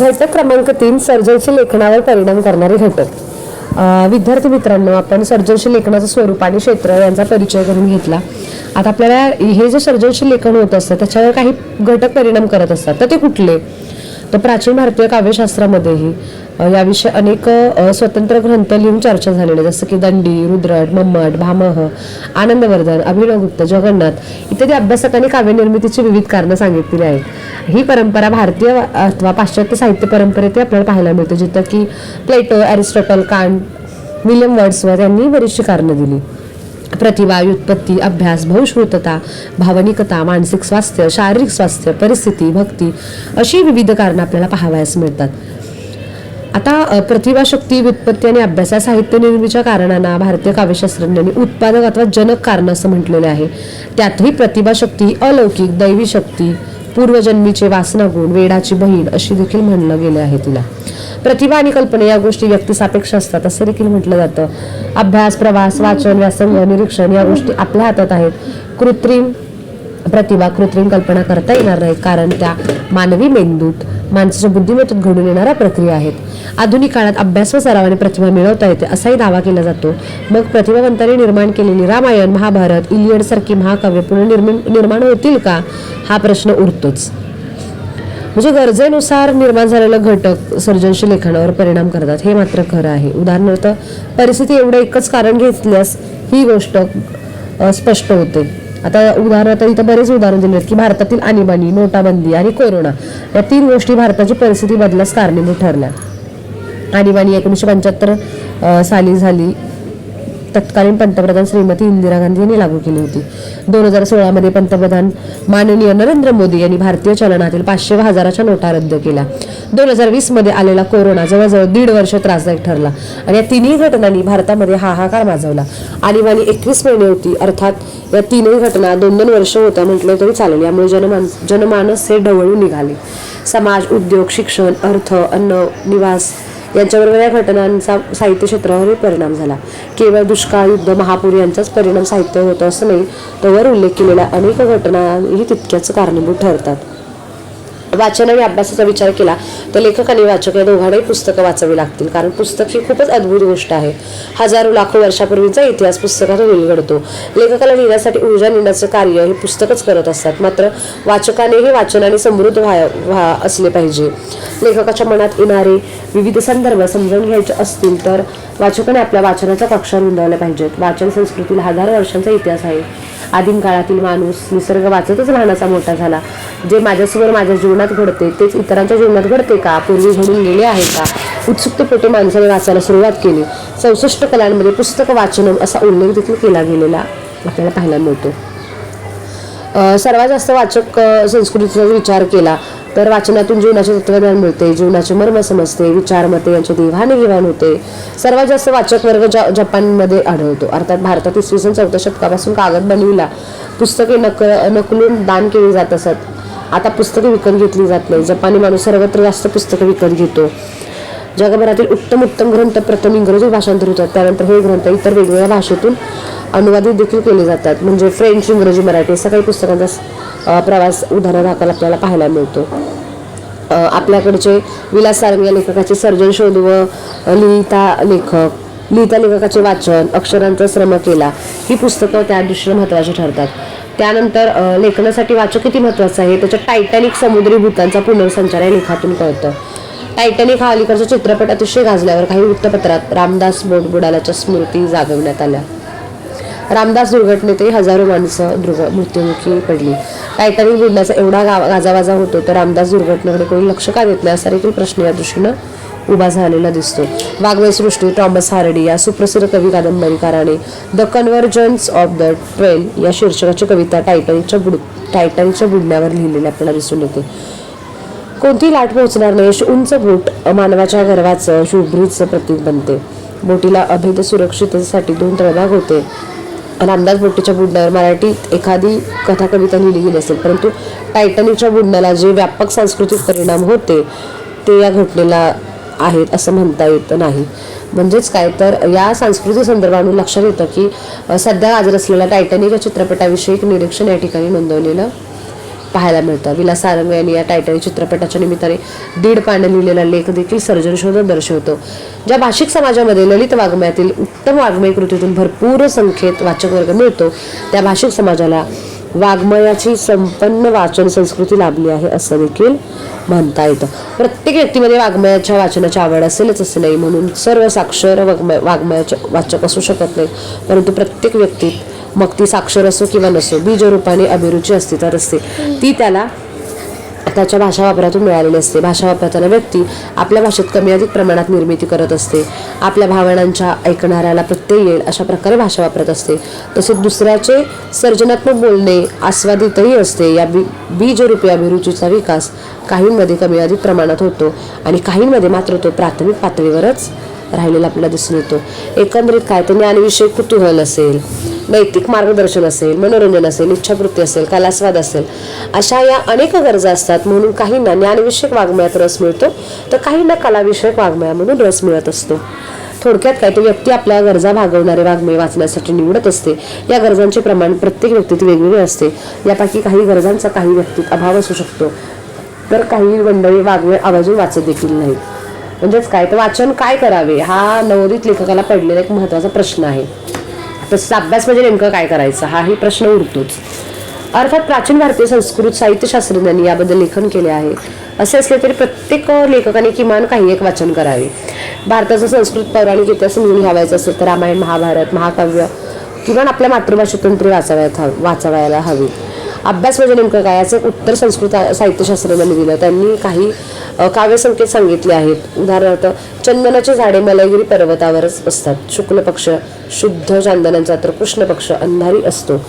घटक क्रमांक तीन सर्जनशील लेखनावर परिणाम करणारे घटक. विद्यार्थी मित्रांनो आपण सर्जनशील लेखनाचं स्वरूप आणि क्षेत्र यांचा परिचय करून घेतला. आता आपल्याला हे जे सर्जनशील लेखन होत असतं त्याच्यावर काही घटक परिणाम करत असतात. तर ते कुठले? तर प्राचीन भारतीय काव्यशास्त्रामध्येही याविषयी अनेक स्वतंत्र ग्रंथ लिहून चर्चा झालेल्या जसं की दंडी रुद्रट मम्मट भामह आनंदवर्धन अभिनवगुप्त जगन्नाथ इत्यादी अभ्यासकांनी काव्यनिर्मितीची विविध कारणं सांगितलेली आहेत. ही परंपरा भारतीय अथवा पाश्चात्य साहित्य परंपरेत आपल्याला पाहायला मिळते जिथं की Plato Aristotle Kant William Wordsworth यांनी बरीचशी कारणं दिली. प्रतिभा व्युत्पत्ती अभ्यास बहुश्रुतता भावनिकता मानसिक स्वास्थ्य शारीरिक स्वास्थ्य परिस्थिती भक्ती अशी विविध कारणं आपल्याला पाहावयास मिळतात. आता प्रतिभा प्रतिभाशक्ती व्युत्पत्ती आणि अभ्यास या साहित्य निर्मितीच्या कारणांना भारतीय काव्यशास्त्रज्ञांनी उत्पादक अथवा जनक कारण असं म्हटलेलं आहे. त्यातही प्रतिभाशक्ती अलौकिक दैवी शक्ती पूर्वजन्मीचे वासना गुण वेडाची बहीण अशी देखील म्हणलं गेले आहे तिला. प्रतिभा आणि कल्पना या गोष्टी व्यक्तिसापेक्ष असतात असं देखील म्हटलं जातं. अभ्यास प्रवास वाचन व्यासंग निरीक्षण या गोष्टी आपल्या हातात आहेत. कृत्रिम प्रतिभा कृत्रिम कल्पना करता येणार नाही कारण त्या मानवी मेंदूत माणसाच्या बुद्धिमत्तेत घडून येणाऱ्या प्रक्रिया आहेत. आधुनिक काळात अभ्यास व सरावाने प्रतिभा मिळवता येते असाही दावा केला जातो. मग प्रतिभावंतांनी निर्माण केलेली रामायण महाभारत इलियड सारखी महाकाव्य पुनर्निर्माण निर्माण होतील का? हा प्रश्न उरतोच. म्हणजे गरजेनुसार निर्माण झालेलं घटक सर्जनशील लेखनावर परिणाम करतात हे मात्र खरं आहे. उदाहरणार्थ परिस्थिती एवढं एकच कारण घेतल्यास ही गोष्ट स्पष्ट होते. आता उदाहरणार्थ इथं बरेच उदाहरण दिले आहेत की भारतातील आणीबाणी नोटाबंदी आणि कोरोना या तीन गोष्टी भारताची परिस्थिती बदलास कारणीभूत ठरल्या. आणीबाणी एकोणीसशे पंच्याहत्तर साली झाली. तत्कालीन पंतप्रधान श्रीमती इंदिरा गांधी यांनी लागू केली होती. दोन हजार सोळामध्ये पंतप्रधान माननीय नरेंद्र मोदी यांनी भारतीय चलनातील पाचशे व हजाराच्या नोटा रद्द केल्या. दोन हजार वीसमध्ये आलेला कोरोना जवळजवळ दीड वर्ष त्रासदायक ठरला आणि या तिन्ही घटनांनी भारतामध्ये हाहाकार माजवला. आणीबाणी एकवीस महिने होती अर्थात या तीनही घटना दोन दोन वर्ष होत्या म्हटलं तरी चालेल यामुळे जनमान जनमानस हे ढवळून निघाले. समाज उद्योग शिक्षण अर्थ अन्न निवास यांच्याबरोबर या घटनांचा साहित्य क्षेत्रावरही परिणाम झाला. केवळ दुष्काळ युद्ध महापूर यांचाच परिणाम साहित्य होतो असं नाही तर वर उल्लेख केलेल्या अनेक घटनाही तितक्याच कारणीभूत ठरतात. वाचन आणि अभ्यासाचा विचार केला तर लेखक आणि वाचक या दोघांनाही पुस्तकं वाचावी लागतील कारण पुस्तक ही खूपच अद्भुत गोष्ट आहे. हजारो लाखो वर्षापूर्वीचा इतिहास पुस्तकात उलगडतो लेखकाला लिहिण्यासाठी ऊर्जा नेण्याचं कार्य हे पुस्तकच करत असतात मात्र वाचकानेही वाचनाने समृद्ध व्हा व्हा असले पाहिजे. लेखकाच्या मनात येणारे विविध संदर्भ समजावून घ्यायचे असतील तर वाचकाने आपल्या वाचनाच्या कक्षा नोंदवल्या पाहिजेत. वाचन संस्कृतीला हजारो वर्षांचा इतिहास आहे. आदिम काळातील माणूस निसर्ग वाचतच लहानाचा मोठा झाला. जे माझ्यासमोर माझ्या जीवनात घडते तेच इतरांच्या जीवनात घडते का? पूर्वी घडून गेले आहे का? उत्सुकतेपोटी माणसाने वाचायला सुरुवात केली. चौसष्ट कलांमध्ये पुस्तक वाचन असा उल्लेख देखील केला गेलेला आपल्याला पाहायला मिळतो. सर्वात जास्त वाचक संस्कृतीचा जर विचार केला. तर वाचनातून जीवनाचे तत्वज्ञान मिळते जीवनाचे मर्म समजते विचारमते यांची देवाणघेवाण होते. सर्वात जास्त वाचक वर्ग जा जपानमध्ये आढळतो. अर्थात भारतात इसवी सन चौथ्या शतकापासून कागद बनविला. पुस्तके नक नकलून दान केली जात असत. आता पुस्तके विकत घेतली जात नाही जपानी माणूस सर्वत्र जास्त पुस्तकं विकत घेतो. जगभरातील उत्तम उत्तम ग्रंथ प्रथम इंग्रजी भाषांतर होतात. त्यानंतर हे ग्रंथ इतर वेगवेगळ्या भाषेतून अनुवादित देखील केले जातात. म्हणजे फ्रेंच इंग्रजी मराठी असा काही पुस्तकांचा प्रवास उदाहरणादाखल आपल्याला पाहायला मिळतो. आपल्याकडचे विलास सारंग या लेखकाचे सर्जन शोध व लिहिता लेखक लिहिता लेखकाचे वाचन अक्षरांचा श्रम केला ही पुस्तकं त्या दृष्टीने महत्त्वाची ठरतात. त्यानंतर लेखनासाठी वाचक किती महत्त्वाचं आहे? त्याच्यात टायटॅनिक समुद्री भूतांचा पुनर्संचार या लेखातून कळतं. टायटॅनिक हा अलीकडचा चित्रपट अतिशय गाजल्यावर काही वृत्तपत्रात रामदास बोट बुडाल्याच्या स्मृती जागवण्यात आल्या. रामदास दुर्घटनेतही हजारो माणसं दुर्ग मृत्युमुखी पडली. टायटॅनिक बुडण्याचा एवढा गा गाजावाजा होतो तर रामदास दुर्घटनेकडे कोणी लक्ष का देत नाही असा देखील प्रश्न या दृष्टीनं उभा झालेला दिसतो. वाङ्मय सृष्टी टॉमस हार्डी या सुप्रसिद्ध कवी कादंबरीकाराने the convergence of the twain या शीर्षकाची कविता टायटॅनिकच्या बुड टायटॅनिकच्या बुडण्यावर लिहिलेली आपल्याला दिसून येते. कोणती लाट पोहोचणार नाही अशी उंच बोट मानवाच्या गर्वाचं शुभ्रीचं प्रतीक बनते. बोटीला अभेद सुरक्षिततेसाठी दोन तळभाग होते. रामदास बोटेच्या बुडण्यावर मराठीत एखादी कथा कविता लिहिली गेली असेल परंतु टायटॅनिकच्या बुडण्याला जे व्यापक सांस्कृतिक परिणाम होते ते या घटनेला आहेत असं म्हणता येत नाही. म्हणजेच काय तर या सांस्कृतिक संदर्भातून लक्षात येतं की सध्या गाजर असलेल्या टायटॅनिक या चित्रपटाविषयी एक निरीक्षण या ठिकाणी नोंदवलेलं पाहायला मिळतं. विला सारंग यांनी या टायटल चित्रपटाच्या निमित्ताने दीड पानं लिहिलेला लेख देखील सर्जनशोधन दर्शवतो. ज्या भाषिक समाजामध्ये ललित वाङ्मयातील उत्तम वाङ्मय कृतीतून भरपूर संख्येत वाचक वर्ग मिळतो त्या भाषिक समाजाला वाङ्मयाची संपन्न वाचन संस्कृती लाभली आहे असं देखील म्हणता येतं. प्रत्येक व्यक्तीमध्ये वाङ्मयाच्या वाचनाची आवड असेलच असं नाही म्हणून सर्व साक्षर वाङ्मय वाङ्मयाचे वाचक असू शकत नाही परंतु प्रत्येक व्यक्तीत मग ती साक्षर असो किंवा नसो बीजरूपाने अभिरुची अस्तित्वात असते. ती त्याला त्याच्या भाषा वापरातून मिळालेली असते. भाषा वापरताना व्यक्ती आपल्या भाषेत कमी अधिक प्रमाणात निर्मिती करत असते. आपल्या भावनांच्या ऐकणाऱ्याला प्रत्यय येईल अशा प्रकारे भाषा वापरत असते. तसेच दुसऱ्याचे सर्जनात्मक बोलणे आस्वादितही असते. या बी बीजरूपी अभिरुचीचा विकास काहींमध्ये कमी अधिक प्रमाणात होतो आणि काहींमध्ये मात्र तो प्राथमिक पातळीवरच राहिलेला आपल्याला दिसून येतो. एकंदरीत काय तर ज्ञानविषयक कुतूहल असेल नैतिक मार्गदर्शन असेल मनोरंजन असेल इच्छावृत्ती असेल कलास्वाद असेल अशा या अनेक गरजा असतात म्हणून काहींना ज्ञानविषयक वाङ्मयात रस मिळतो तर काहींना कलाविषयक वाङ्मयामधून रस मिळत असतो. थोडक्यात काय तर व्यक्ती आपल्या गरजा भागवणारे वाङ्मय वाचण्यासाठी निवडत असते. या गरजांचे प्रमाण प्रत्येक व्यक्तीत वेगवेगळे असते. यापैकी काही गरजांचा काही व्यक्तीत अभाव असू शकतो. तर काही मंडळी वाङ्मय आवाजून वाचत देखील नाहीत. म्हणजेच काय? तर वाचन काय करावे? हा नवोदित लेखकाला पडलेला एक महत्त्वाचा प्रश्न आहे. तसंच अभ्यास म्हणजे नेमकं काय करायचं? हाही प्रश्न उरतोच. अर्थात प्राचीन भारतीय संस्कृत साहित्यशास्त्रज्ञांनी याबद्दल लेखन केले आहे. असे असले तरी प्रत्येक लेखकाने किमान काही एक वाचन करावे. भारताचा संस्कृत पौराणिक इतिहास समजून घ्यावायचा असेल तर रामायण महाभारत महाकाव्य किमान आपल्या मातृभाषेतून तरी वाचावयात हवं वाचावायला हवी. अभ्यास म्हणजे नेमकं काय? याचं उत्तर संस्कृत साहित्यशास्त्रज्ञांनी दिलं त्यांनी काही काव्यसंकेत सांगितले आहेत. उदाहरणार्थ चंदनाची झाडे मलयगिरी पर्वतावरच असतात. शुक्ल पक्ष शुद्ध चांदनांचा तर कृष्ण पक्ष अंधारी असतो.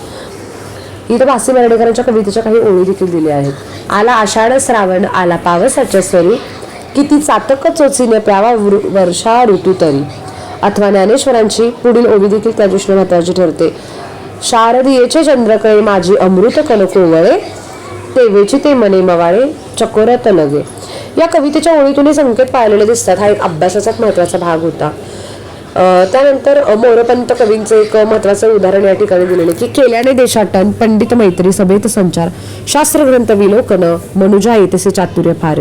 इथं भासी मराडेकरांच्या कवितेच्या काही ओळी देखील दिल्या आहेत. आला आषाढ श्रावण आला पावसाच्या स्वरी किती चातक चोचीने प्यावा वर्षा ऋतू तरी. अथवा ज्ञानेश्वरांची पुढील ओळी देखील त्या दृष्टीने महत्वाची ठरते. शारदीयेचे चंद्रकळे माझी अमृत कनकोवळे तेवेची ते मने मवाळे चकोरत लगे या कवितेच्या ओळीतून हे संकेत पाळलेले दिसतात. हा एक अभ्यासाचाच महत्त्वाचा भाग होता. त्यानंतर मोरपंत कवींचं एक महत्वाचं उदाहरण या ठिकाणी दिलेलं आहे की केल्याने देशाटन पंडित मैत्री सभेत संचार. शास्त्रग्रंथ विलोकन मनुजा येतेसे चातुर्य फार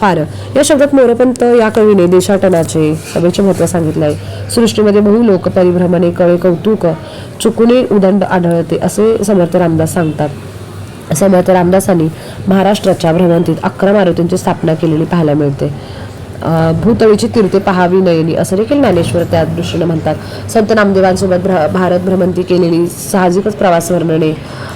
फार. या शब्दात मोरपंत या कवीने देशाटनाचे सभेचे महत्त्व सांगितले आहे. सृष्टीमध्ये बहु लोक परिभ्रमणे कळे कौतुक चुकुने उदंड आढळते असे समर्थ रामदास सांगतात. समर्थ रामदासांनी महाराष्ट्राच्या भ्रमंतीत अकरा मारुतींची स्थापना केलेली पाहायला मिळते. भूतळीची तीर्थे पहावी नयनी असं देखील ज्ञानेश्वर त्या दृष्टीनं म्हणतात. संत नामदेवांसोबत भ्र भारत भ्रमंती केलेली साहजिकच प्रवास वर्णने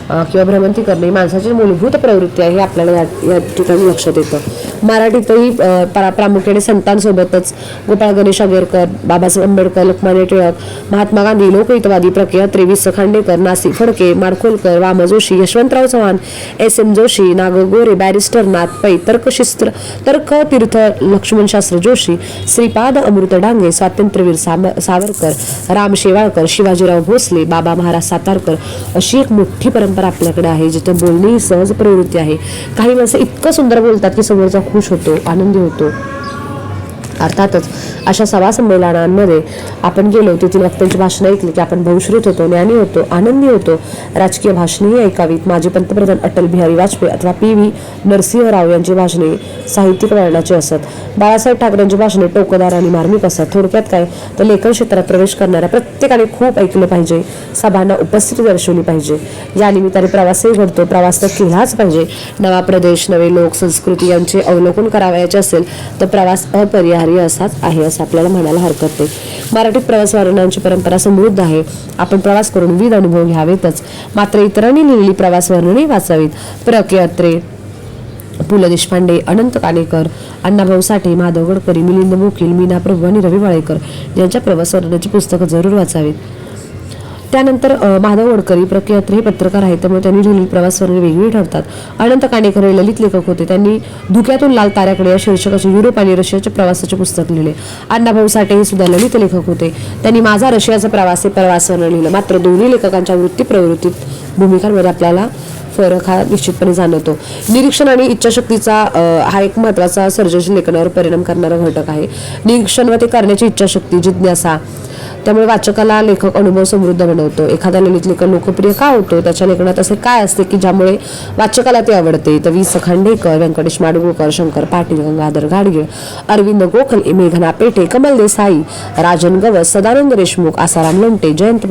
किंवा भ्रमंती करणे माणसाची मूलभूत प्रवृत्ती आहे हे आपल्याला या या ठिकाणी लक्षात येतं. मराठीतही प्रा- प्रामुख्याने संतांसोबतच गोपाळ गणेश आगेरकर बाबासाहेब आंबेडकर लोकमान्य टिळक महात्मा गांधी लोकहितवादी प्रक्रिया त्रेवीस Khandekar Nashik Phadke Madkholkar Vam Joshi Yashwantrao Chavan S M Joshi Nag Gore barrister Nath Pai तर्कशिस्त्र तर्क तीर्थ लक्ष्मण शास्त्री जोशी श्रीपाद अमृत डांगे स्वातंत्र्यवीर सावरकर राम शेवाळकर शिवाजीराव भोसले बाबा महाराज सातारकर अशी एक मोठी परंपरा आपल्याकडे आहे जिथे बोलणे ही सहज प्रवृत्ती आहे. काही माणसं इतकं सुंदर बोलतात की समोरचा खुश होतो आनंदी होतो. अर्थातच अशा सभा संमेलनांमध्ये आपण गेलो तेथील वक्त्यांची भाषणं ऐकली की आपण बहुश्रुत होतो ज्ञानी होतो आनंदी होतो. राजकीय भाषणेही ऐकावीत. माजी पंतप्रधान अटल बिहारी वाजपेयी अथवा पी व्ही नरसिंहराव यांची भाषणे साहित्यिक वर्णाची असत. बाळासाहेब ठाकरेंची भाषणे टोकदार आणि मार्मिक असतात थोडक्यात काय? तर लेखन क्षेत्रात प्रवेश करणाऱ्या प्रत्येकाने खूप ऐकलं पाहिजे. सभांना उपस्थिती दर्शवली पाहिजे. या निमित्ताने प्रवासही घडतो. प्रवास तर केलाच पाहिजे. नवा प्रदेश नवे लोक संस्कृती यांचे अवलोकन करावयाचे असेल तर प्रवास अपरिहार्य असाच आहे असं आपल्याला म्हणायला हरकत नाही. मराठीत प्रवास वर्णनांची परंपरा समृद्ध आहे. आपण प्रवास करून विविध अनुभव घ्यावेतच. मात्र इतरांनी लिहिलेली प्रवास वर्णने वाचावीत. प्र के अत्रे पु ल देशपांडे अनंत कानेकर अण्णाभाऊ साठे माधव गडकरी मिलिंद मुकील मीना प्रभू आणि रवी वाळेकर यांच्या प्रवास वर्णनाची पुस्तकं जरूर वाचावीत. त्यानंतर माधव गडकरी प्रख्यात हे पत्रकार आहेत त्यामुळे त्यांनी लिहिलेली प्रवास वर्णने वेगळी ठरतात. अनंत काणेकर हे ललित लेखक होते. त्यांनी धुक्यातून लाल ताऱ्याकडे या शीर्षकाचे युरोप आणि रशियाच्या प्रवासाचे पुस्तक लिहिले. अण्णाभाऊ साठे हे सुद्धा ललित लेखक होते. त्यांनी माझा रशियाचा प्रवास हे प्रवासवर्ण लिहिलं. मात्र दोन्ही लेखकांच्या वृत्ती प्रवृत्तीत भूमिकांमध्ये आपल्याला फरक हा निश्चितपणे जाणवतो. निरीक्षण आणि इच्छाशक्तीचा हा एक महत्त्वाचा सर्जनशील लेखनावर परिणाम करणारा घटक आहे. निरीक्षण व ते करण्याची इच्छाशक्ती जिज्ञासा त्यामुळे वाचकाला लेखक अनुभव समृद्ध बनवतो. एखादा ललित लेखन लोकप्रिय का होतो? त्याच्या लेखनात असे काय असते की ज्यामुळे वाचकाला ते आवडते? तर वि. स. खांडेकर व्यंकटेश माडगुळकर शंकर पाटील गंगाधर घाडगे अरविंद गोखले मेघना पेठे कमल देसाई राजन गवस सदानंद देशमुख आसाराम लोंटे जयंत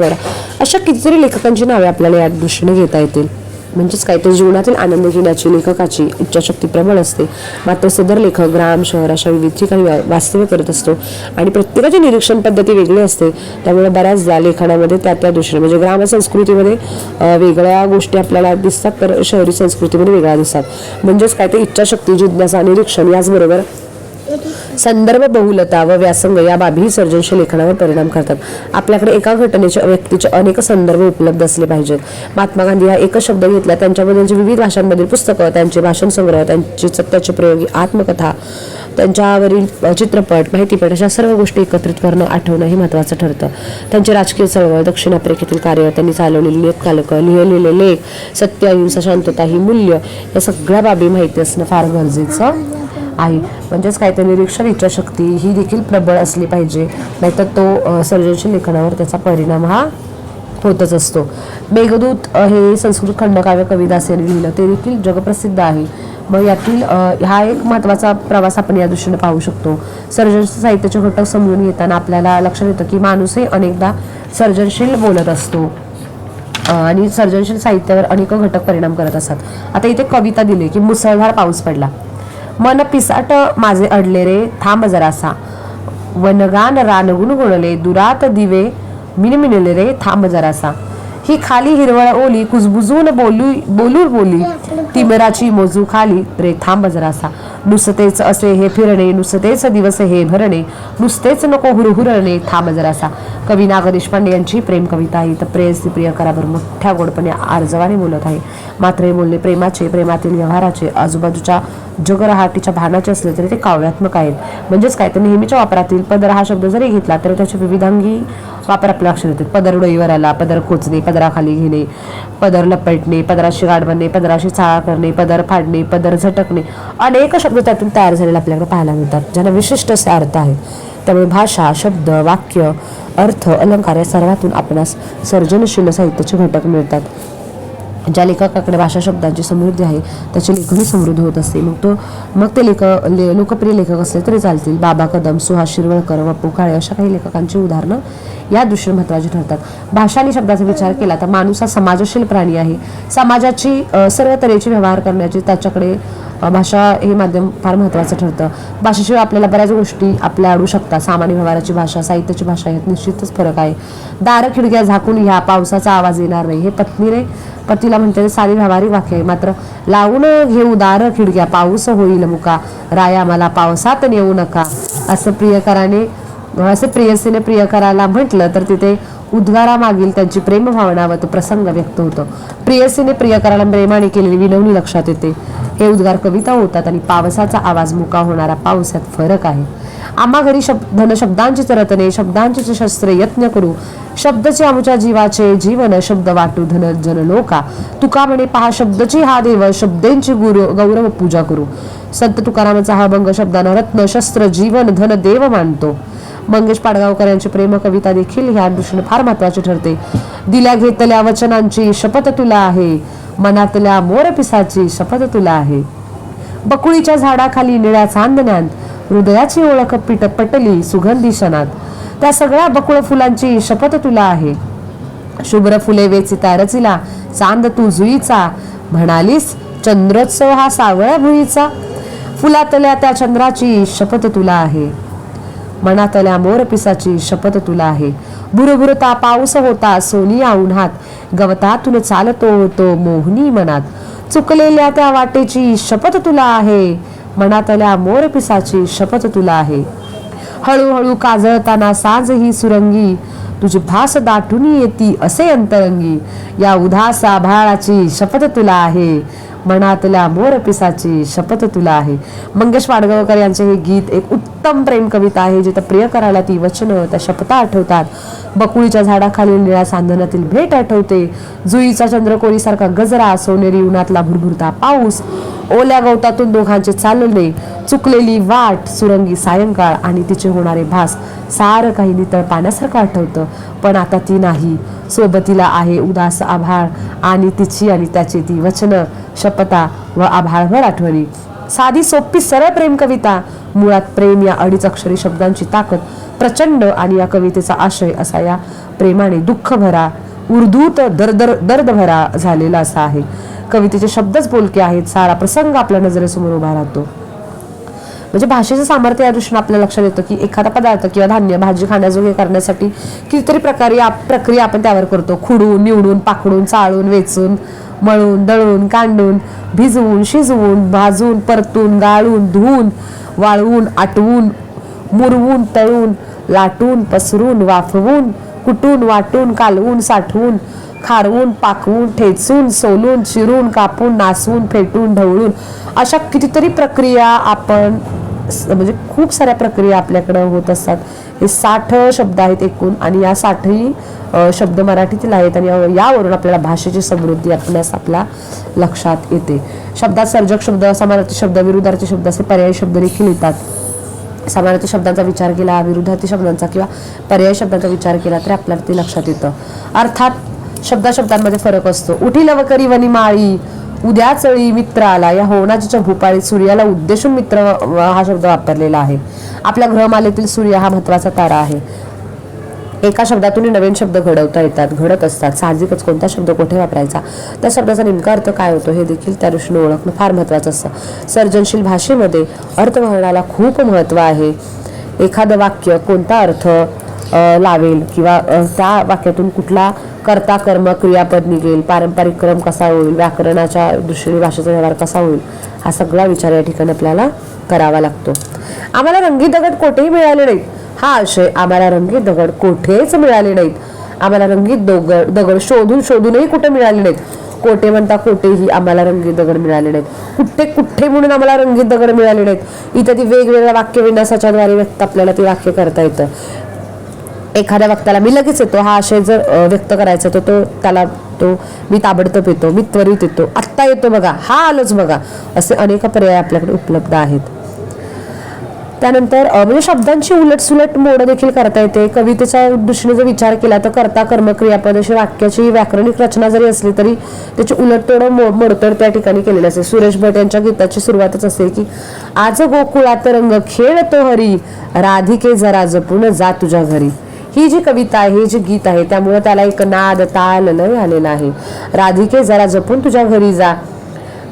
अशा कितीतरी लेखकांची नावे आपल्याला या दृष्टीने घेता येतील. म्हणजेच काय तर जीवनातील आनंद घेण्याची लेखकाची इच्छाशक्ती प्रबळ असते. मात्र सदर लेखक ग्राम शहर अशा विविध ठिकाणी वा- वास्तव्य करत असतो आणि प्रत्येकाची निरीक्षण पद्धती वेगळी असते. त्यामुळे बऱ्याचदा लेखनामध्ये त्या त्या दृष्टीने म्हणजे ग्राम संस्कृतीमध्ये वेगळ्या गोष्टी आपल्याला दिसतात तर शहरी संस्कृतीमध्ये वेगळ्या दिसतात. म्हणजेच काय ते इच्छाशक्ती जिज्ञासा निरीक्षण याचबरोबर संदर्भ बहुलता व व्यासंग या बाबीही सर्जनशील लेखनावर परिणाम करतात. आपल्याकडे एका घटनेचे व्यक्तीचे अनेक संदर्भ उपलब्ध असले पाहिजेत. महात्मा गांधी हा एकच शब्द घेतला त्यांच्याबद्दलची विविध भाषांमधील पुस्तकं त्यांचे भाषण संग्रह त्यांची सत्याचे प्रयोगी आत्मकथा त्यांच्यावरील चित्रपट माहितीपट अशा सर्व गोष्टी एकत्रित करणं आठवणं हे महत्त्वाचं ठरतं. त्यांचे राजकीय चळवळ दक्षिण आफ्रिकेतील कार्य त्यांनी चालवलेली नियतकालिकं लिहिलेले लेख सत्य अहिंसा शांतता ही मूल्य या सगळ्या बाबी माहिती असणं फार गरजेचं आहे म्हणजेच काहीतरी निरीक्षण इच्छाशक्ती ही देखील प्रबळ असली पाहिजे. नाहीतर तो सर्जनशील लेखनावर त्याचा परिणाम हा होतच असतो. मेघदूत हे संस्कृत खंडकाव्य कविदास यांनी लिहिलं ते देखील जगप्रसिद्ध आहे. मग यातील हा एक महत्त्वाचा प्रवास आपण या दृष्टीने पाहू शकतो. सर्जनशील साहित्याचे घटक समजून घेताना आपल्याला लक्षात येतं की माणूसही अनेकदा सर्जनशील बोलत असतो. आणि सर्जनशील साहित्यावर अनेक घटक परिणाम करत असतात. आता इथे कविता दिली की मुसळधार पाऊस पडला. मन पिसाट माझे अडले रे थांब जरासा. वनगान रानगुण गुणले दुरात दिवे मिनमिनले रे थांब जरासा. ही खाली हिरवळ ओली कुजबुजून बोलू बोलू बोली. तिमराची मोजू खाली रे थांब जरासा. नुसतेच असे हे फिरणे नुसतेच दिवस हे भरणे नुसतेच नको हुरहुरणे थांब जरासा. कवी नाग देशपांडे यांची प्रेम कविता आहे. तर प्रेयसी प्रियकरावर मोठ्या गोडपणे आर्जवाने बोलत आहे. मात्र हे बोलणे प्रेमाचे प्रेमातील व्यवहाराचे आजूबाजूच्या जगरहाटीच्या भानाचे असले तरी ते काव्यात्मक आहेत. म्हणजेच काय तर नेहमीच्या वापरातील पदर हा शब्द जरी घेतला तरी त्याचे विविधांगी वापर आपल्या लक्षात येतात पदर डोईवर आला पदर खोचणे पदराखाली घेणे पदर लपेटणे पदराशी गाठ बनणे पदराशी चाळा करणे पदर फाडणे पदर झटकणे अनेक शब्द त्यातून तयार झालेले आपल्याकडे पाहायला मिळतात ज्यांना विशिष्ट असे अर्थ आहे त्यामुळे भाषा शब्द वाक्य अर्थ अलंकार या सर्वातून आपणास सर्जनशील साहित्याचे घटक मिळतात. ज्या लेखकाकडे भाषा शब्दांची समृद्धी आहे त्याचे लेखनही समृद्ध होत असते. मग तो मग ते लेख ले लोकप्रिय लेखक असले तरी चालतील. बाबा कदम सुहास शिरवळकर वप्पू काळे अशा काही लेखकांची उदाहरणं या दृष्टीने महत्त्वाची ठरतात. भाषा आणि शब्दाचा विचार केला तर माणूस हा समाजशील प्राणी आहे. समाजाची सर्व तऱ्हेची व्यवहार करण्याची त्याच्याकडे भाषा हे माध्यम फार महत्त्वाचं ठरतं. भाषेशिवाय आपल्याला बऱ्याच गोष्टी आपल्या अडू शकतात. सामान्य व्यवहाराची भाषा साहित्याची भाषा यात निश्चितच फरक आहे. दार खिडक्या झाकून ह्या पावसाचा आवाज येणार नाही. हे पत्नीने पतीला म्हणते साधी व्यावहारिक वाक्य आहे. मात्र लावून घेऊ दार खिडक्या पाऊस होईल मुका. राया मला पावसात नेऊ नका. असं प्रियकराने असे प्रियसीने प्रियकराला म्हटलं तर तिथे उद्गारामागील त्यांची प्रेमभावना व तो प्रसंग व्यक्त होतो. प्रियसीने प्रियकराला प्रेमाने केलेली विनवणी लक्षात येते. हे उद्गार कविता होतात आणि पावसाचा आवाज मुका होणारा पाऊस यात फरक आहे. आम्हा घरी शब्द धन शब्दांची रतने शब्दांचीच शस्त्रे यत्न करू. शब्दचे आमच्या जीवाचे जीवन शब्द वाटू धन जन लोका. तुका म्हणे पहा शब्दची हा देव शब्देंची गुरु गौरव पूजा करू. संत तुकारामाचा हा भंग शब्दांना रत्न शस्त्र जीवन धन देव मानतो. मंगेश पाडगावकर यांची प्रेम कविता देखील ह्या दृष्टीने फार महत्वाची ठरते. दिल्या घेतल्या वचनांची शपथ तुला आहे. मनातल्या मोरपिसाची शपथ तुला आहे. बकुळीच्या झाडाखाली निळ्या चांदण्यात हृदयाची ओळख पिट पटली सुगंधी क्षणात. त्या सगळ्या बकुळ फुलांची शपथ तुला आहे. शुभ्र फुले वेचिता रचिला चांद तू जुईचा. म्हणालीस चंद्रोत्सव हा सावळ्या भुईचा. फुलातल्या त्या चंद्राची शपथ तुला आहे. मनातल्या मोरपिसाची शपथ तुला आहे. भुरभुरता पाऊस होता सोनिया उन्हात. गवतातून चालतो तो मोहनी मनात. चुकलेल्या त्या वाटेची शपथ तुला आहे. मनातल्या मोरपिसाची शपथ तुला आहे. हळूहळू काजळताना साज ही सुरंगी तुझी भास दाटून येती असे अंतरंगी. या उदास आभाळाची शपथ तुला आहे. मनातल्या मोरपिसाची शपथ तुला आहे. मंगेश वाडगावकर यांचे हे गीत एक उत्तम प्रेम कविता आहे जिथं प्रिय करायला ती वचनं त्या शपथा आठवतात. बकुळीच्या झाडाखालील निळ्या सांधनातील भेट आठवते. जुईचा चंद्रकोरीसारखा गजरा सोनेरी उन्हातला भुरभुरता पाऊस. ओल्या गवतातून दोघांचे चालणे चुकलेली वाट सुरंगी सायंकाळ आणि तिचे होणारे भास सारं काही नितळ पाण्यासारखं आठवतं. पण आता ती नाही. सोबतीला आहे उदास आभाळ आणि तिची आणि त्याची ती वचनं शपथा व आभाळभर आठवणी. साधी सोपी सरळ प्रेम कविता मुळात प्रेम या अडीच अक्षरी शब्दांची ताकद प्रचंड आणि या कवितेचा आशय असा या प्रेमाने दुःख भरा उर्दूत दर्द दर्द भरा झालेला असा आहे. कवितेचे शब्दच बोलके आहेत. सारा प्रसंग आपल्या नजरेसमोर उभा राहतो. म्हणजे भाषेचं सामर्थ्य या दृष्टीने आपल्या लक्षात येतं की एखादा पदार्थ किंवा धान्य भाजी खाण्याजोगे करण्यासाठी कितीतरी प्रकारे आप- प्रक्रिया आपण त्यावर करतो. खुडून निवडून पाकडून चाळून वेचून मळून दळून कांडून भिजवून शिजवून भाजून परतून गाळून धुवून वाळवून आटवून मुरवून तळून लाटून पसरून वाफवून कुटून वाटून कालवून साठवून खारवून पाकवून ठेचून सोलून चिरून कापून नासवून फेटून ढवळून अशा कितीतरी प्रक्रिया आपण म्हणजे खूप साऱ्या प्रक्रिया आपल्याकडं होत असतात. हे साठ शब्द आहेत एकूण आणि या साठही शब्द मराठीतील आहेत आणि या- यावरून आपल्याला भाषेची समृद्धी आपल्यास आपल्या लक्षात येते. शब्दात सर्जक शब्द समानार्थी शब्द विरुद्धार्थी शब्द असे पर्यायी शब्द देखील येतात. समानार्थी शब्दांचा विचार केला विरुद्धार्थी शब्दांचा किंवा पर्यायी शब्दांचा विचार केला तर आपल्याला ते लक्षात येतं. अर्थात शब्दा शब्दांमध्ये फरक असतो. उठी लवकरी वनी माळी उद्या चळी मित्र आला या होवनाजीच्या भूपाळी सूर्याला उद्देशून मित्र हा शब्द वापरलेला आहे. आपल्या ग्रहमालेतील सूर्य हा महत्त्वाचा तारा आहे. एका शब्दातून नवीन शब्द घडवता येतात घडत असतात. साहजिकच कोणता शब्द कुठे वापरायचा? त्या शब्दाचा नेमका अर्थ काय होतो हे देखील त्या दृष्टीने ओळखणं फार महत्त्वाचं असतं. सर्जनशील भाषेमध्ये अर्थवहनाला खूप महत्त्व आहे. एखादं वाक्य कोणता अर्थ लावेल किंवा त्या वाक्यातून कुठला कर्ता कर्म क्रियापद निघेल पारंपरिक क्रम कसा होईल व्याकरणाच्या दृष्टीने भाषेचा व्यवहार कसा होईल हा सगळा विचार या ठिकाणी आपल्याला करावा लागतो. आम्हाला रंगीत दगड कोठेही मिळाले नाहीत. हा आशय आम्हाला रंगीत दगड कोठेच मिळाले नाहीत. आम्हाला रंगीत दगड दगड शोधून शोधूनही कुठे मिळाले नाहीत. कोटे म्हणता कोटेही आम्हाला रंगीत दगड मिळाले नाहीत. कुठे कुठे म्हणून आम्हाला रंगीत दगड मिळाले नाहीत. इथं ती वेगवेगळ्या वाक्य विन्यासाच्या द्वारे व्यक्त आपल्याला ते वाक्य करता येतं. एखाद्या वक्त्याला मी लगेच येतो हा आशय जर व्यक्त करायचा तर तो त्याला तो मी ताबडतोब येतो मी त्वरित येतो आत्ता येतो बघा हा आलोच बघा असे अनेक पर्याय आपल्याकडे उपलब्ध आहेत. त्यानंतर म्हणजे शब्दांची उलटसुलट मोड देखील करता येते. कवितेच्या दृष्टीने जर विचार केला तर कर्ता कर्मक्रियापद अशी वाक्याची व्याकरणिक रचना जरी असली तरी त्याची उलटतोड मोड मोडतोड त्या ठिकाणी केलेली असते. सुरेश भट यांच्या गीताची सुरुवातच असते की आज गोकुळात रंग खेळतो हरी राधिके जरा जपून जा तुझ्या घरी. ही जी कविता आहे हे जे गीत आहे त्यामुळे त्याला एक नाद ताल लय आलेला आहे राधिके जरा जपून तुझ्या घरी जा.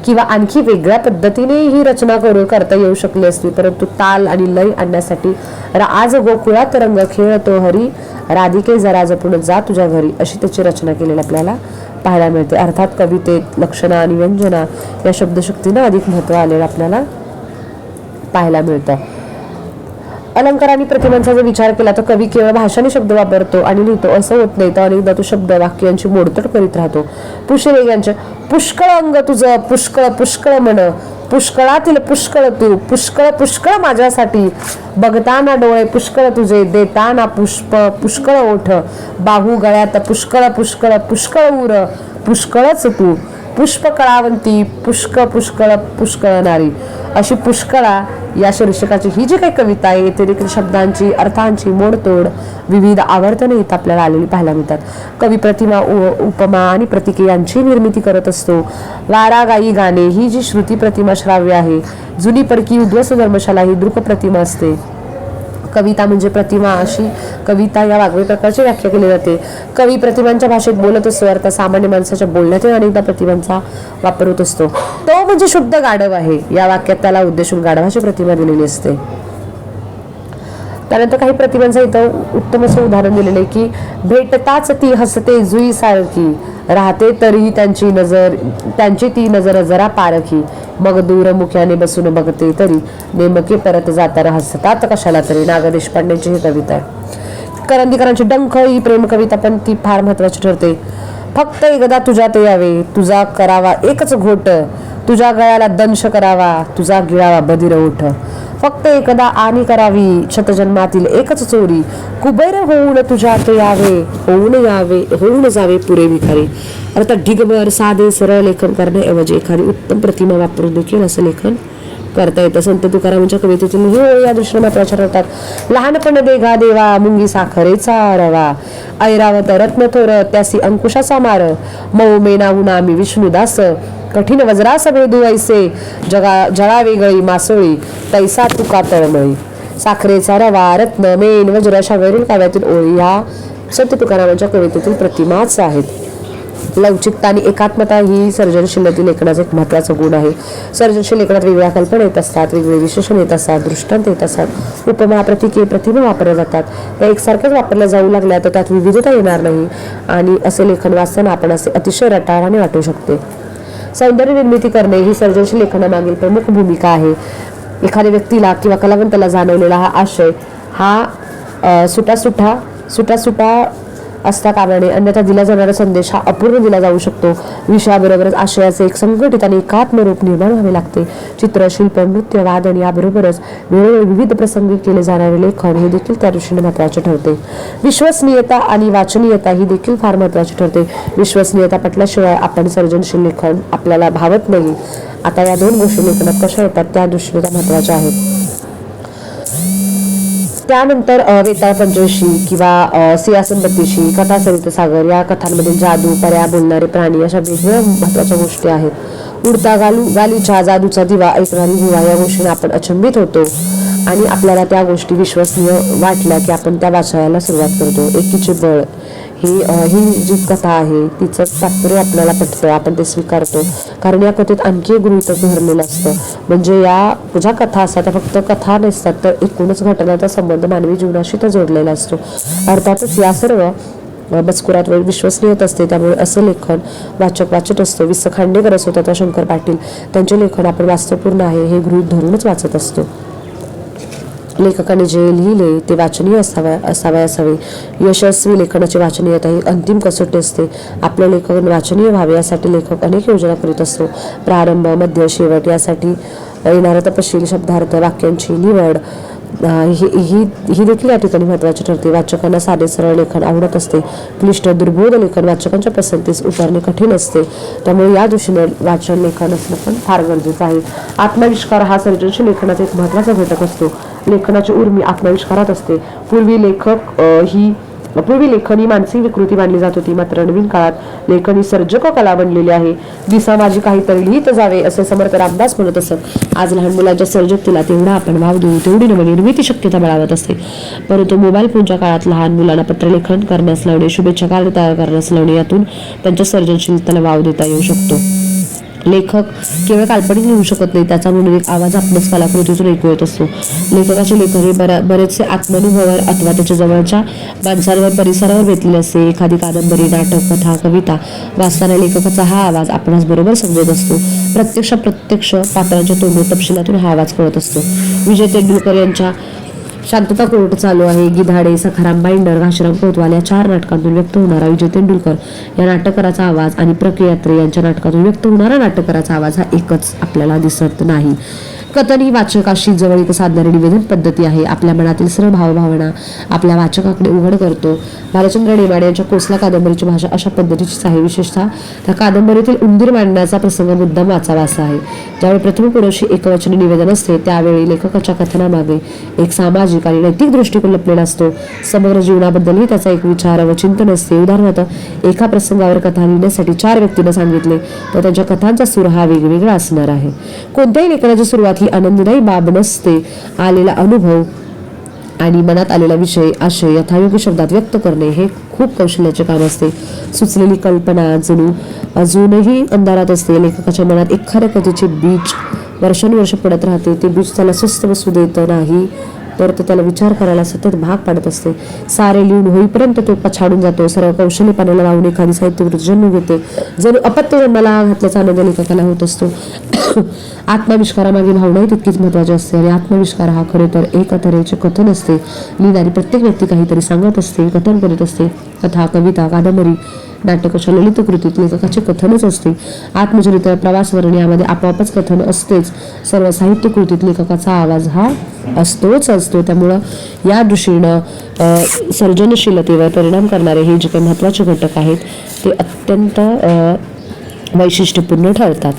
किंवा आणखी वेगळ्या पद्धतीने ही रचना करू करता येऊ शकली असती. परंतु ताल आणि लय आणण्यासाठी रा- आज गोकुळात रंग खेळतो हरी. राधिके जरा जपून जा तुझ्या घरी अशी त्याची रचना केलेली आपल्याला पाहायला मिळते. अर्थात कवितेत लक्षणा आणि व्यंजना या शब्दशक्तीनं अधिक महत्त्व आलेलं आपल्याला पाहायला मिळतं. अलंकार आणि प्रतिमांचा जर विचार केला तर कवी केवळ भाषाने शब्द वापरतो आणि लिहितो असं होत नाही. तर अनेकदा तो शब्द वाक्यांची मोडतोड करीत राहतो. पुष्यरेग्यांचे पुष्कळ अंग तुझं पुष्कळ पुष्कळ म्हण पुष्कळातील पुष्कळ तू पुष्कळ पुष्कळ माझ्यासाठी. बघताना डोळे पुष्कळ तुझे देताना पुष्प पुष्कळ ओठ. बाहू गळ्यात पुष्कळ पुष्कळ पुष्कळ उर पुष्कळच तू. पुष्प कळावंती पुष्क पुष्कळ पुष्कळ नारी. अशी पुष्कळा या शीर्षकाची ही जी काही कविता आहे व्यतिरिक्त शब्दांची अर्थांची मोडतोड विविध आवर्तने इथं आपल्याला आलेली पाहायला मिळतात. कवी प्रतिमा उ- उपमा आणि प्रतिके यांची निर्मिती करत असतो. वारा गाई गाणे ही जी श्रुती प्रतिमा श्राव्य आहे जुनी पडकी उद्ध्वस्त धर्मशाला ही दृक प्रतिमा असते. कविता म्हणजे प्रतिमा अशी. कविता या वागवे प्रकारची व्याख्या केली जाते. कवी प्रतिमांच्या भाषेत बोलत असतो अर्थात सामान्य माणसाच्या बोलण्यातही अनेकदा प्रतिमांचा वापर होत असतो. तो म्हणजे शुद्ध गाढव आहे. या वाक्यात त्याला उद्देशून गाढवाची प्रतिमा दिलेली असते. त्यानंतर काही प्रतिमांचं इथं उत्तम असं उदाहरण दिलेलं आहे की भेटताच ती हसते जुई सारखी. राहते तरीही त्यांची नजर त्यांची ती नजर जरा पारखी मग दूरमुख्याने बसून बघते तरी. नेमके परत जाताना हसतात कशाला तरी. नाग देशपांडेची ही कविता आहे. करंदीकरांची डंख ही प्रेम कविता पण ती फार महत्वाची ठरते. फक्त एकदा तुझ्यात यावे. तुझा करावा एकच घोट. तुझ्या गळ्याला दंश करावा. तुझा गिळावा बधीर ओठ. फक्त एकदा आणि करावी. शतजन्मातील एकच चोरी. कुबेर होऊन तुझ्यात यावे होऊन यावे होऊन जावे पुरे विखारी अर्थात ढिगभर साधे सरळ लेखन करण्याऐवजी एखादी उत्तम प्रतिमा वापरून देखील असं लेखन करता येतं. संत तुकारामांच्या कवितेतून हे या दृश्य मात्र ठरतात. लहानपण देगा देवा मुंगी साखरेचा रवा ऐरावत रत्न थोर त्यासी अंकुशाचा मार. मऊ मेना उना मी विष्णुदास. कठीण वज्रा सगळे धुवायचे जगा जळा वेगळी मासोळी तैसा तुका तळमळी. साखरेचा रवा रत्न मेन वज्र अशा वरील काव्यातील ओळी ह्या संत तुकारामांच्या कवितेतील प्रतिमाच आहेत. लवचिकता आणि एकात्मता ही सर्जनशीलतेतील लेखनाचा एक महत्त्वाचा गुण आहे. सर्जनशील लेखनात वेगळ्या कल्पना येत असतात वेगवेगळे विशेषण येत असतात दृष्टांत येत असतात. उपमा प्रतिके प्रतिमा वापरल्या जातात. त्या एकसारख्याच वापरल्या जाऊ लागल्या तर त्यात विविधता येणार नाही. आणि असे लेखन वाचताना आपण असे अतिशय रटाळाने वाटू शकते. सौंदर्य निर्मिती करणे ही सर्जनशील लेखनामागील प्रमुख भूमिका आहे. एखाद्या व्यक्तीला किंवा कलावंताला जाणवलेला हा आशय हा सुटासुटा सुटासुटा असल्या कारणाने अन्यथा दिला जाणारा संदेश हा अपूर्ण दिला जाऊ शकतो. विषयाबरोबरच आशयाचे एक संघटित आणि एकात्म रूप निर्माण व्हावे लागते. चित्र शिल्प नृत्य वादन याबरोबरच वेळोवेळी विविध प्रसंगी केले जाणारे लेखन हे देखील त्या दृष्टीने महत्त्वाचे ठरते. विश्वसनीयता आणि वाचनीयता ही देखील फार महत्वाची ठरते. विश्वसनीयता पटल्याशिवाय आपण सर्जनशील लेखन आपल्याला भावत नाही. आता या दोन गोष्टी लेखनात कशा येतात त्या दृष्टीने त्या महत्त्वाच्या आहेत. त्यानंतर वेताळ पंचवशी किंवा सियासन सिंहासन बत्तीशी कथा सरितसागर या कथांमधील जादू पर्या बोलणारे प्राणी अशा वेगवेगळ्या महत्त्वाच्या गोष्टी आहेत. उडता गालू गालीच्या जादूचा दिवा ऐकणारी दिवा या गोष्टीने आपण अचंबित होतो आणि आपल्याला त्या गोष्टी विश्वसनीय वाटल्या की आपण त्या वाचायला सुरुवात करतो. एकीचे बळ. ही ही जी कथा आहे तिचं तात्पर्य आपल्याला पटतं आपण ते स्वीकारतो. कारण या कथेत आणखी एक गृहितक भरलेलं असतं. म्हणजे या ज्या कथा असतात त्या फक्त कथा नसतात तर एकूणच घटनाचा संबंध मानवी जीवनाशी तर जोडलेला असतो. अर्थातच या सर्व मजकुरात वेळ विश्वसनीयत असते त्यामुळे असं लेखन वाचक वाचत असतो. विस खांडेकर असो त्याचा शंकर पाटील त्यांचे लेखन आपण वास्तवपूर्ण आहे हे गृहीत धरूनच वाचत असतो. लेखकाने जे लिहिले ते वाचनीय असावे असावे असावे. यशस्वी लेखनाची वाचनीयता ही अंतिम कसोटी असते. आपलं लेखन वाचनीय व्हावे यासाठी लेखक अनेक योजना करीत असतो. प्रारंभ मध्य शेवट यासाठी येणारा तपशील शब्दार्थ वाक्यांची निवड ही ही ही देखील या ठिकाणी महत्त्वाची ठरते. वाचकांना साधे सरळ लेखन आवडत असते. क्लिष्ट दुर्बोध लेखन वाचकांच्या पसंतीस उतरणे कठीण असते. त्यामुळे या दृष्टीने वाचन लेखन असणं पण फार गरजेचं आहे. आत्मविष्कार हा सर्जनशील लेखनाचा एक महत्त्वाचा घटक असतो. लेखनाची उर्मी आत्मविष्कारात असते. पूर्वी लेखक ही पूर्वी लेखन ही मानसिक विकृती मानली जात होती. मात्र नवीन काळात लेखन ही सर्जक कला बनलेली आहे. दिसा माझी काहीतरी लिहित जावे असे समर्थ रामदास म्हणत असत. आज लहान मुलांच्या सर्जकतेला तेवढा आपण वाव देऊ तेवढी नवनिर्मिती शक्यता बळावत असते. परंतु मोबाईल फोनच्या काळात लहान मुलांना पत्रलेखन करण्यास लावणे शुभेच्छा कार्ड तयार करण्यास लावणे यातून त्यांच्या सर्जनशीलतेला वाव देता येऊ शकतो. लेखक केवळ काल्पनिक लिहू शकत नाही. त्याचा म्हणून एक आवाज आपल्याच कलाकृतीतून ऐकू येत असतो. लेखकाचे लेखन हे बऱ्या बरेचसे आत्मनुभवावर अथवा त्याच्या जवळच्या माणसांवर परिसरावर बेतलेले असते. एखादी कादंबरी नाटक कथा कविता वाचताना लेखकाचा हा आवाज आपणास बरोबर समजत असतो. प्रत्यक्ष प्रत्यक्ष पात्रांच्या तोंडून तपशिलातून हा आवाज कळत असतो. विजय तेंडुलकर यांच्या शांतता कोर्ट चालू आहे. गिधाडे सखाराम बाइंडर घाशीराम कोतवाल या चार नाटकांतून व्यक्त होणारा विजय तेंडुलकर या नाटककाराचा आवाज आणि प्रक्रियात्रे यांच्या नाटकातून व्यक्त होणारा नाटककाराचा आवाज हा एकच आपल्याला दिसत नाही. कथन ही वाचकाशी जवळीक साधणारी निवेदन पद्धती आहे. आपल्या मनातील सर्व भावभावना आपल्या वाचकाकडे उघड करतो. भालचंद्र नेमाडे यांच्या कोसला कादंबरीची भाषा अशा पद्धतीचीच आहे. विशेषतः त्या कादंबरीतील उंदीर मांडण्याचा प्रसंग मुद्दाम वाचावा असा आहे. ज्यावेळी प्रथम पुरुषी एकवचनी निवेदन असते त्यावेळी लेखकाच्या कथनामागे एक सामाजिक आणि नैतिक दृष्टिकोन लपलेला असतो. समग्र जीवनाबद्दलही त्याचा एक विचार व चिंतन असते. उदाहरणार्थ एका प्रसंगावर कथा लिहिण्यासाठी चार व्यक्तींना सांगितले तर त्यांच्या कथांचा सूर हा वेगवेगळा असणार आहे. कोणत्याही लेखनाची सुरुवात ही आनंददायी बाब नसते आलेला अनुभव आणि मनात आलेला विषय आशय यथायोग्य शब्दात व्यक्त करणे हे खूप कौशल्याचे काम असते. सुचलेली कल्पना जणू अजूनही अंधारात असते. लेखकाच्या मनात एखाद्या कथेचे बीज वर्षानुवर्ष पडत राहते. ते बीज त्याला स्वस्त बसू देत नाही तर ते त्याला विचार करायला सतत भाग पाडत असते. सारे लिहून होईपर्यंत तो पछाडून जातो. सर्व कौशल्यपणाला लावून एखादी साहित्यकृती जन्म घेते. जर अपत्य जन्माला घातल्याचा आनंद लेखकाला होत असतो. आत्मविष्कारामागे भावनाही तितकीच महत्वाची असते आणि आत्मविष्कार हा खरे तर एक तऱ्हेचे कथन असते. लिहिणारी प्रत्येक व्यक्ती काहीतरी सांगत असते कथन करीत असते. कथा कविता कादंबरी नाटक अशा ललित कृतीत लेखकाचे कथनच असते. आत्मचरित्र प्रवासवर्ण यामध्ये आपोआपच कथन असतेच. सर्व साहित्य कृतीत लेखकाचा आवाज हा असतोच असतो. त्यामुळं या दृष्टीनं सर्जनशीलतेवर परिणाम करणारे हे जे काही महत्त्वाचे घटक आहेत ते अत्यंत वैशिष्ट्यपूर्ण ठरतात.